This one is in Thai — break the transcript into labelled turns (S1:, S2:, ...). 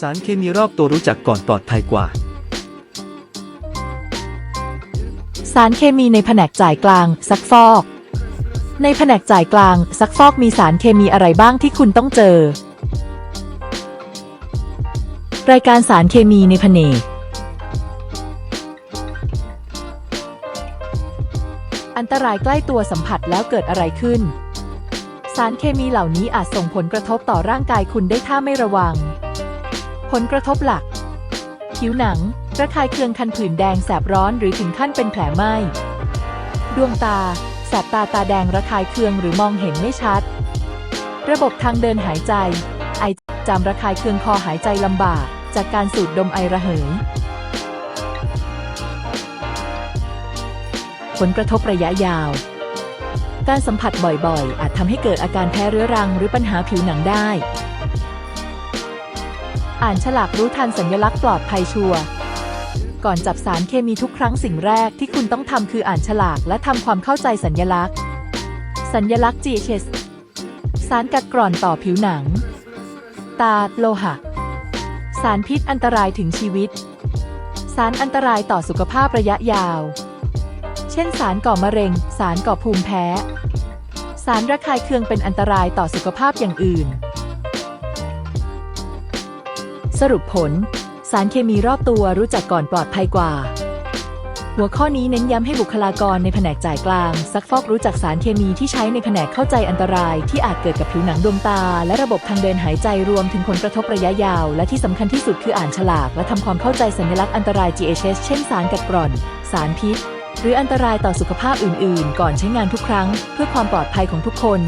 S1: สารเคมีรอบตัวรู้จักก่อนปลอดภัยกว่า
S2: สารเคมีในแผนกจ่ายกลาง ซักฟอก ในแผนกจ่ายกลาง ซักฟอกมีสารเคมีอะไรบ้างที่คุณต้องเจอ รายการสารเคมีในแผนกอันตรายใกล้ตัวสัมผัสแล้วเกิดอะไรขึ้น สารเคมีเหล่านี้อาจส่งผลกระทบต่อร่างกายคุณได้ถ้าไม่ระวัง ผลกระทบหลัก ผิวหนัง ระคายเคืองคันผื่นแดงแสบร้อนหรือถึงขั้นเป็นแผลไหม้ ดวงตา แสบตาตาแดงระคายเคืองหรือมองเห็นไม่ชัด ระบบทางเดินหายใจ ไอจามระคายเคืองคอหายใจลำบาก จากการสูดดมไอระเหย ผลกระทบระยะยาวการสัมผัสบ่อยๆ อาจทำให้เกิดอาการแพ้เรื้อรังหรือปัญหาผิวหนังได้ อ่านฉลากรู้ทันสัญลักษณ์ปลอดภัยชัวร์ก่อนจับสารเคมีทุกครั้งสิ่งแรกที่คุณต้องทำคืออ่านฉลากและทำความเข้าใจสัญลักษณ์ สัญลักษณ์ GHS สารกัดกร่อนต่อผิวหนัง ตา โลหะ สารพิษอันตรายถึงชีวิต สารอันตรายต่อสุขภาพระยะยาว เช่น สารก่อมะเร็ง สารก่อภูมิแพ้ สารระคายเคืองเป็นอันตรายต่อสุขภาพอย่างอื่น รุปผล สารเคมีรอบตัวรู้จักก่อนปลอดภัยกว่า หัวข้อนี้เน้นย้ำให้บุคลากรในแผนกจ่ายกลาง ซักฟอกรู้จักสารเคมีที่ใช้ในแผนกเข้าใจอันตราย ที่อาจเกิดกับผิวหนังดวงตา และระบบทางเดินหายใจรวมถึงผลกระทบระยะยาว และที่สำคัญที่สุดคืออ่านฉลาก และทำความเข้าใจสัญลักษณ์อันตราย GHS เช่นสารกัดกร่อน สารพิษ หรืออันตรายต่อสุขภาพอื่น ๆ ก่อนใช้งานทุกครั้ง เพื่อความปลอดภัยของทุกคน